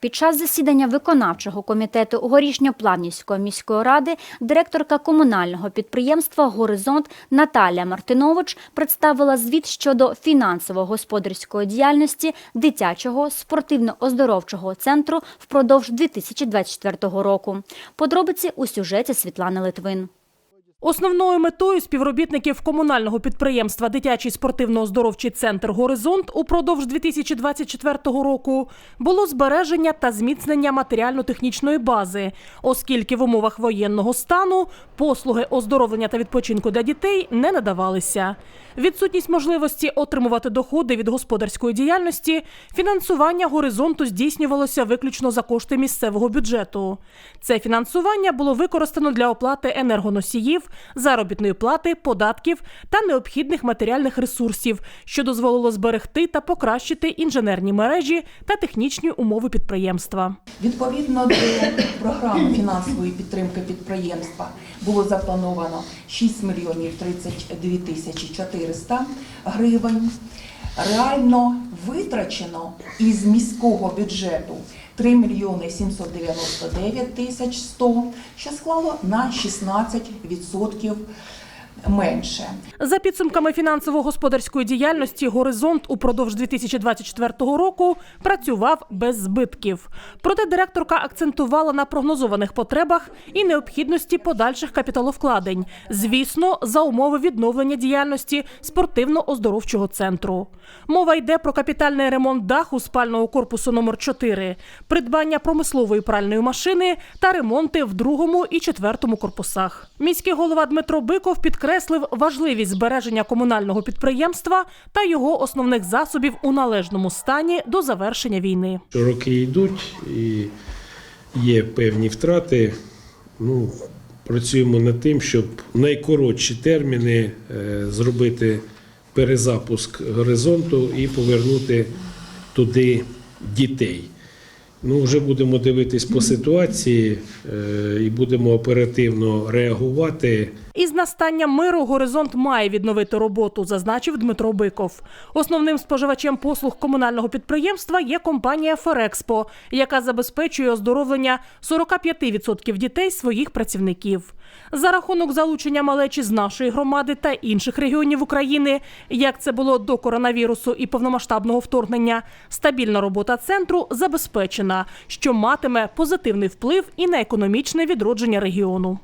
Під час засідання виконавчого комітету Горішньоплавнівської міської ради директорка комунального підприємства Горизонт Наталія Мартинович представила звіт щодо фінансово-господарської діяльності дитячого спортивно-оздоровчого центру впродовж 2024 року. Подробиці у сюжеті Світлани Литвин. Основною метою співробітників комунального підприємства Дитячий спортивно-оздоровчий центр Горизонт упродовж 2024 року було збереження та зміцнення матеріально-технічної бази, оскільки в умовах воєнного стану послуги оздоровлення та відпочинку для дітей не надавалися. Відсутність можливості отримувати доходи від господарської діяльності, фінансування горизонту здійснювалося виключно за кошти місцевого бюджету. Це фінансування було використано для оплати енергоносіїв, заробітної плати, податків та необхідних матеріальних ресурсів, що дозволило зберегти та покращити інженерні мережі та технічні умови підприємства. Відповідно до програми фінансової підтримки підприємства було заплановано 6 мільйонів 32 тисячі 400 гривень. Реально витрачено із міського бюджету 3 мільйони 799 тисяч 100, що склало на 16% менше. За підсумками фінансово-господарської діяльності Горизонт упродовж 2024 року працював без збитків. Проте директорка акцентувала на прогнозованих потребах і необхідності подальших капіталовкладень. Звісно, за умови відновлення діяльності спортивно-оздоровчого центру. Мова йде про капітальний ремонт даху спального корпусу номер 4 придбання промислової пральної машини та ремонти в другому і четвертому корпусах. Міський голова Дмитро Биков підкреслив важливість збереження комунального підприємства та його основних засобів у належному стані до завершення війни. роки йдуть і є певні втрати. Ну, працюємо над тим, щоб в найкоротші терміни е, зробити перезапуск горизонту і повернути туди дітей. Ну, вже будемо дивитись по ситуації е, і будемо оперативно реагувати. Із настанням миру горизонт має відновити роботу, зазначив Дмитро Биков. Основним споживачем послуг комунального підприємства є компанія Ферекспо, яка забезпечує оздоровлення 45% дітей своїх працівників. За рахунок залучення малечі з нашої громади та інших регіонів України, як це було до коронавірусу і повномасштабного вторгнення, стабільна робота центру забезпечена, що матиме позитивний вплив і на економічне відродження регіону.